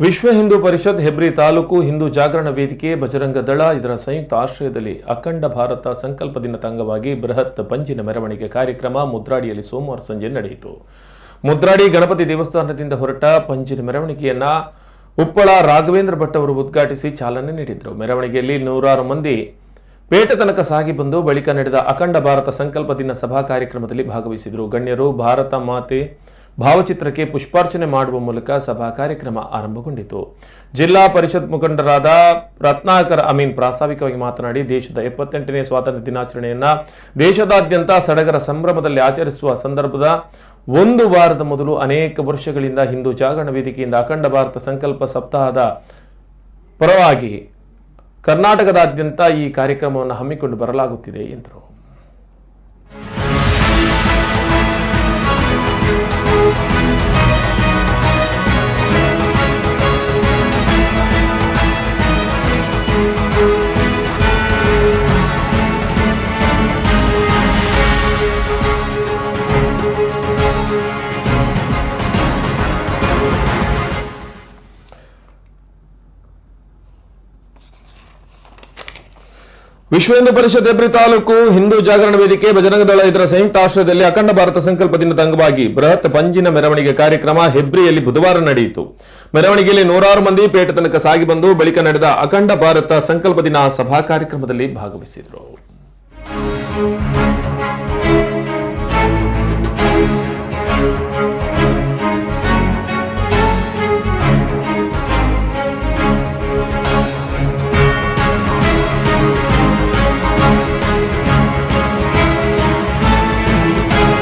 ವಿಶ್ವ ಹಿಂದೂ ಪರಿಷತ್ ಹೆಬ್ರಿ ತಾಲೂಕು ಹಿಂದೂ ಜಾಗರಣ ವೇದಿಕೆ, ಬಜರಂಗ ದಳ ಇದರ ಸಂಯುಕ್ತ ಆಶ್ರಯದಲ್ಲಿ ಅಖಂಡ ಭಾರತ ಸಂಕಲ್ಪ ದಿನದ ಅಂಗವಾಗಿ ಬೃಹತ್ ಪಂಜಿನ ಮೆರವಣಿಗೆ ಕಾರ್ಯಕ್ರಮ ಮುದ್ರಾಡಿಯಲ್ಲಿ ಸೋಮವಾರ ಸಂಜೆ ನಡೆಯಿತು. ಮುದ್ರಾಡಿ ಗಣಪತಿ ದೇವಸ್ಥಾನದಿಂದ ಹೊರಟ ಪಂಜಿನ ಮೆರವಣಿಗೆಯನ್ನ ಉಪ್ಪಳ ರಾಘವೇಂದ್ರ ಭಟ್ ಅವರು ಉದ್ಘಾಟಿಸಿ ಚಾಲನೆ ನೀಡಿದರು. ಮೆರವಣಿಗೆಯಲ್ಲಿ ನೂರಾರು ಮಂದಿ ಪೇಟ ತನಕ ಸಾಗಿ ಬಂದು ಬಳಿಕ ನಡೆದ ಅಖಂಡ ಭಾರತ ಸಂಕಲ್ಪ ದಿನ ಸಭಾ ಕಾರ್ಯಕ್ರಮದಲ್ಲಿ ಭಾಗವಹಿಸಿದರು. ಗಣ್ಯರು ಭಾರತ ಮಾತೆ ಭಾವಚಿತ್ರಕ್ಕೆ ಪುಷ್ಪಾರ್ಚನೆ ಮಾಡುವ ಮೂಲಕ ಸಭಾ ಕಾರ್ಯಕ್ರಮ ಆರಂಭಗೊಂಡಿತು. ಜಿಲ್ಲಾ ಪರಿಷತ್ ಮುಖಂಡರಾದ ರತ್ನಾಕರ್ ಅಮೀನ್ ಪ್ರಾಸ್ತಾವಿಕವಾಗಿ ಮಾತನಾಡಿ, ದೇಶದ ಎಪ್ಪತ್ತೆಂಟನೇ ಸ್ವಾತಂತ್ರ್ಯ ದಿನಾಚರಣೆಯನ್ನ ದೇಶದಾದ್ಯಂತ ಸಡಗರ ಸಂಭ್ರಮದಲ್ಲಿ ಆಚರಿಸುವ ಸಂದರ್ಭದ ಒಂದು ವಾರದ ಮೊದಲು ಅನೇಕ ವರ್ಷಗಳಿಂದ ಹಿಂದೂ ಜಾಗರಣ ವೇದಿಕೆಯಿಂದ ಅಖಂಡ ಭಾರತ ಸಂಕಲ್ಪ ಸಪ್ತಾಹದ ಪರವಾಗಿ ಕರ್ನಾಟಕದಾದ್ಯಂತ ಈ ಕಾರ್ಯಕ್ರಮವನ್ನು ಹಮ್ಮಿಕೊಂಡು ಬರಲಾಗುತ್ತಿದೆ ಎಂದರು. ವಿಶ್ವ ಹಿಂದೂ ಪರಿಷತ್ ಹೆಬ್ರಿ ತಾಲೂಕು ಹಿಂದೂ ಜಾಗರಣ ವೇದಿಕೆ ಬಜರಂಗ ದಳ ಇದರ ಸಂಯುಕ್ತ ಆಶ್ರಯದಲ್ಲಿ ಅಖಂಡ ಭಾರತ ಸಂಕಲ್ಪ ದಿನದ ಅಂಗವಾಗಿ ಬೃಹತ್ ಪಂಜಿನ ಮೆರವಣಿಗೆ ಕಾರ್ಯಕ್ರಮ ಹೆಬ್ರಿಯಲ್ಲಿ ಬುಧವಾರ ನಡೆಯಿತು. ಮೆರವಣಿಗೆಯಲ್ಲಿ ನೂರಾರು ಮಂದಿ ಪೇಟೆ ತನಕ ಸಾಗಿ ಬಂದು ಬಳಿಕ ನಡೆದ ಅಖಂಡ ಭಾರತ ಸಂಕಲ್ಪ ದಿನ ಸಭಾ ಕಾರ್ಯಕ್ರಮದಲ್ಲಿ ಭಾಗವಹಿಸಿದರು.